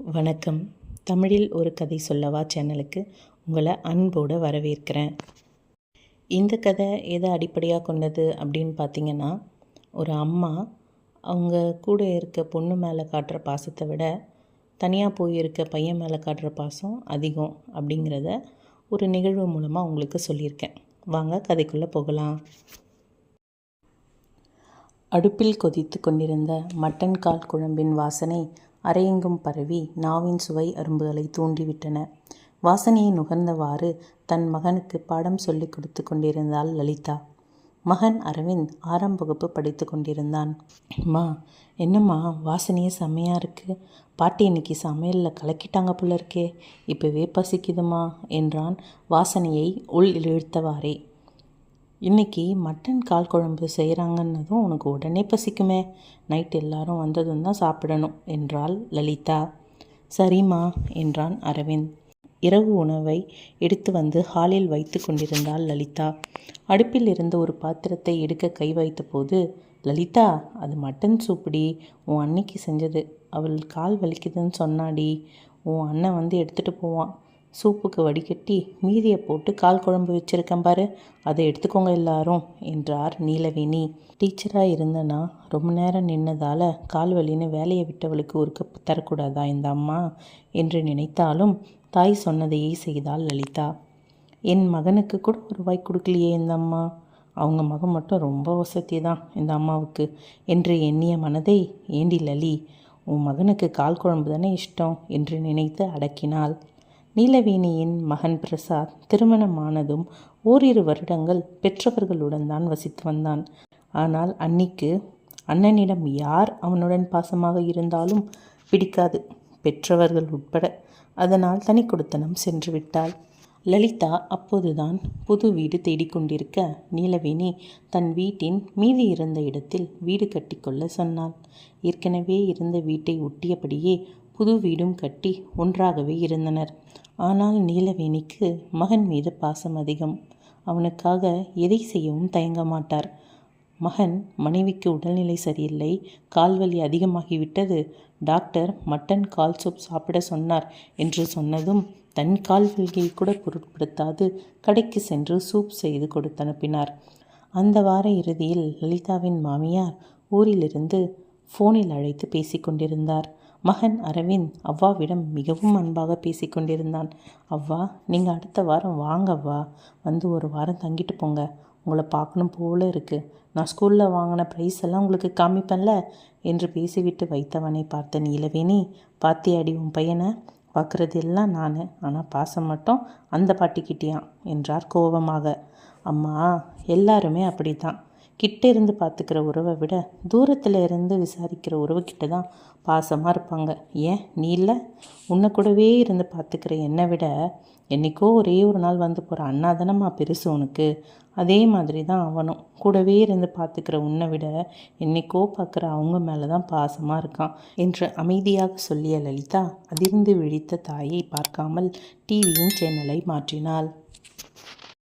வணக்கம். தமிழில் ஒரு கதை சொல்லவா சேனலுக்கு உங்களை அன்போடு வரவேற்கிறேன். இந்த கதை எதை அடிப்படையாக கொண்டது அப்படின்னு பார்த்தீங்கன்னா ஒரு அம்மா அவங்க கூட இருக்க பொண்ணு மேலே காட்டுற பாசத்தை விட தனியாக போயிருக்க பையன் மேலே காட்டுற பாசம் அதிகம் அப்படிங்கிறத ஒரு நிகழ்வு மூலமாக உங்களுக்கு சொல்லியிருக்கேன். வாங்க கதைக்குள்ளே போகலாம். அடுப்பில் கொதித்து கொண்டிருந்த மட்டன் கால் குழம்பின் வாசனை அரையெங்கும் பரவி நாவின் சுவை அரும்புகளை தூண்டிவிட்டன. வாசனையை நுகர்ந்தவாறு தன் மகனுக்கு பாடம் சொல்லிக் கொடுத்து கொண்டிருந்தாள் லலிதா. மகன் அரவிந்த் ஆறாம் வகுப்பு படித்து கொண்டிருந்தான். அம்மா என்னம்மா வாசனையே செம்மையாக இருக்குது பாட்டி இன்னைக்கு சமையலில் கலக்கிட்டாங்க போல இருக்கே. இப்போவே பசிக்குதுமா என்றான். வாசனையை உள் இழுத்தவாறே. இன்னைக்கு மட்டன் கால் குழம்பு செய்கிறாங்கன்னதும் உனக்கு உடனே பசிக்குமே. நைட் எல்லாரும் வந்ததும் தான் சாப்பிடணும் என்றாள் லலிதா. சரிம்மா என்றான் அரவிந்த். இரவு உணவை எடுத்து வந்து ஹாலில் வைத்து கொண்டிருந்தாள் லலிதா. அடுப்பில் இருந்த ஒரு பாத்திரத்தை எடுக்க கை வைத்தபோது லலிதா அது மட்டன் சூப்புடி உன் அன்னைக்கு செஞ்சது. அவள் கால் வலிக்குதுன்னு சொன்னாடி. உன் அண்ணன் வந்து எடுத்துகிட்டு போவான். சூப்புக்கு வடிகட்டி மீதியை போட்டு கால் குழம்பு வச்சுருக்கேன் பாரு. அதை எடுத்துக்கோங்க எல்லாரும் என்றார் நீலவேணி. டீச்சராக இருந்தனா ரொம்ப நேரம் நின்னதால் கால் வலின்னு வேலையை விட்டவளுக்கு ஒரு கப் தரக்கூடாதா இந்த அம்மா? என்று நினைத்தாலும் தாய் சொன்னதையே செய்தாள் லலிதா. என் மகனுக்கு கூட ஒரு வாய் கொடுக்கலையே இந்த அம்மா. அவங்க மகன் மட்டும் ரொம்ப வசதி தான் இந்த அம்மாவுக்கு என்று எண்ணிய மனதை ஏண்டி லலி உன் மகனுக்கு கால் குழம்பு தானே இஷ்டம் என்று நினைத்து அடக்கினாள். நீலவேணியின் மகன் பிரசாத் திருமணமானதும் ஓரிரு வருடங்கள் பெற்றவர்களுடன் தான் வசித்து வந்தான். ஆனால் அன்னிக்கு அண்ணனிடம் யார் அவனுடன் பாசமாக இருந்தாலும் பிடிக்காது. பெற்றவர்கள் உட்பட அதனால் தனி கொடுத்தனம் சென்று விட்டாள். லலிதா அப்போதுதான் புது வீடு தேடிக்கொண்டிருக்க நீலவேணி தன் வீட்டின் மீதி இருந்த இடத்தில் வீடு கட்டிக்கொள்ள சொன்னாள். ஏற்கனவே இருந்த வீட்டை ஒட்டியபடியே புது வீடும் கட்டி ஒன்றாகவே இருந்தனர். ஆனால் நீலவேணிக்கு மகன் மீது பாசம் அதிகம். அவனுக்காக எதை செய்யவும் தயங்க மாட்டார். மகன் மனைவிக்கு உடல்நிலை சரியில்லை. கால்வலி அதிகமாகிவிட்டது. டாக்டர் மட்டன் கால் சூப் சாப்பிட சொன்னார் என்று சொன்னதும் தன் கால்வலியை கூட பொருட்படுத்தாது கடைக்கு சென்று சூப் செய்து கொடுத்து அனுப்பினார். அந்த வார இறுதியில் லலிதாவின் மாமியார் ஊரிலிருந்து ஃபோனில் அழைத்து பேசிக்கொண்டிருந்தார் மகன் அரவிந்த் அவ்வாவிடம் மிகவும் அன்பாக பேசிக்கொண்டிருந்தான் அவ்வா நீங்கள் அடுத்த வாரம் வாங்க அவ்வா. வந்து ஒரு வாரம் தங்கிட்டு போங்க. உங்களை பார்க்கணும் போல இருக்குது நான் ஸ்கூலில் வாங்கின ப்ரைஸ் எல்லாம் உங்களுக்கு காமிப்பேன்ல? என்று பேசிவிட்டு வைத்தவனை பார்த்த நீலவேணி பாத்தியாடி உன் பையனை பார்க்குறது எல்லாம் நான். ஆனால் பாசம் மட்டும் அந்த பாட்டிக்கிட்டியான் என்றார் கோபமாக. அம்மா எல்லாருமே அப்படி தான் கிட்ட இருந்து பார்த்துக்கிற உறவை விட தூரத்தில் இருந்து விசாரிக்கிற உறவுக்கிட்ட தான் பாசமாக இருப்பாங்க. ஏன்? நீ இல்லை. உன்னை கூடவே இருந்து பார்த்துக்கிற என்னை விட என்றைக்கோ ஒரே ஒரு நாள் வந்து போகிற அண்ணா தானம்மா பெருசு உனக்கு. அதே மாதிரி தான் அவனும். கூடவே இருந்து பார்த்துக்கிற உன்னை விட என்னைக்கோ பார்க்குற அவங்க மேலே தான் பாசமாக இருக்கான் என்று அமைதியாக சொல்லிய லலிதா அதிர்ந்து விழித்த தாயை பார்க்காமல் டிவியின் சேனலை மாற்றினாள்.